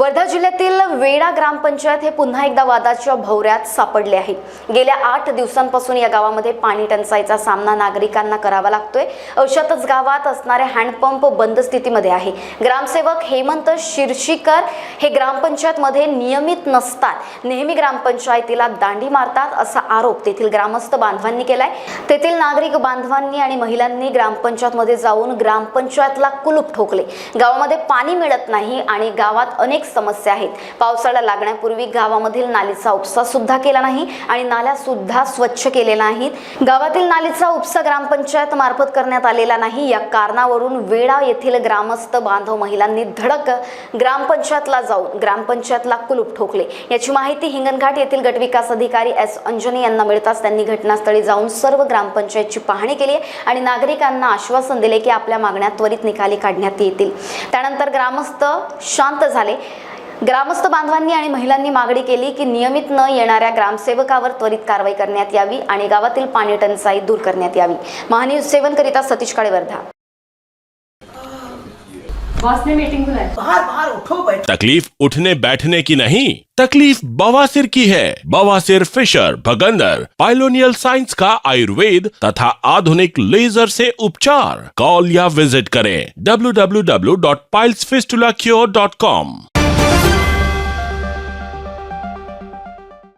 वर्धा जिल्ह्यातील वेडा ग्रामपंचायत हे पुन्हा एकदा वादाच्या भोवऱ्यात सापडले आहे. गेल्या आठ दिवसांपासून या गावामध्ये पाणी टंचाईचा सामना नागरिकांना करावा लागतोय. अशातच गावात असणारे हँडपंप बंद स्थितीमध्ये आहे. ग्रामसेवक हेमंत शिरशीकर हे ग्रामपंचायतमध्ये नियमित नसतात. नेहमी ग्रामपंचायतीला दांडी मारतात असा आरोप तेथील ग्रामस्थ बांधवांनी केलाय. तेथील नागरिक बांधवांनी आणि महिलांनी ग्रामपंचायतमध्ये जाऊन ग्रामपंचायतला कुलूप ठोकले. गावामध्ये पाणी मिळत नाही आणि गावात अनेक समस्या आहेत. पावसाळा लागण्यापूर्वी गावामधील नालीचा उपसा सुद्धा केला नाही आणि नाल्या सुद्धा स्वच्छ केलेल्या नाहीत. गावातील नालीचा उपसा ग्रामपंचायत मार्फत करण्यात आलेला नाही. या कारणावरून वेळा येथील ग्रामस्थ बांधव महिलांनी धडक ग्रामपंचायतला जाऊन ग्रामपंचायतला कुलूप ठोकले. याची माहिती हिंगणघाट येथील गटविकास अधिकारी एस अंजनी यांना मिळताच त्यांनी घटनास्थळी जाऊन सर्व ग्रामपंचायतची पाहणी केली आणि नागरिकांना आश्वासन दिले की आपल्या मागण्या त्वरित निकाली काढण्यात येतील. त्यानंतर ग्रामस्थ शांत झाले. ग्रामस्थ बांधवांनी आणि महिलांनी मागणी केली की नियमित न येणाऱ्या ग्रामसेवकावर त्वरित कारवाई करण्यात यावी आणि गावातील पाणी टंचाई दूर करण्यात यावी. महान्यूज सेवन करिता सतीश काळे वर्धा बॉस ने मीटिंग बुलाई. बाहर बाहर उठो बैठ। तकलीफ़ उठने बैठने की नहीं तकलीफ़ बवासीर की है। बवासीर फिशर भगंदर पाइलोनियल साइंस का आयुर्वेद तथा आधुनिक लेजर से उपचार। कॉल या विज़िट करें। www.pilesfistulacure.com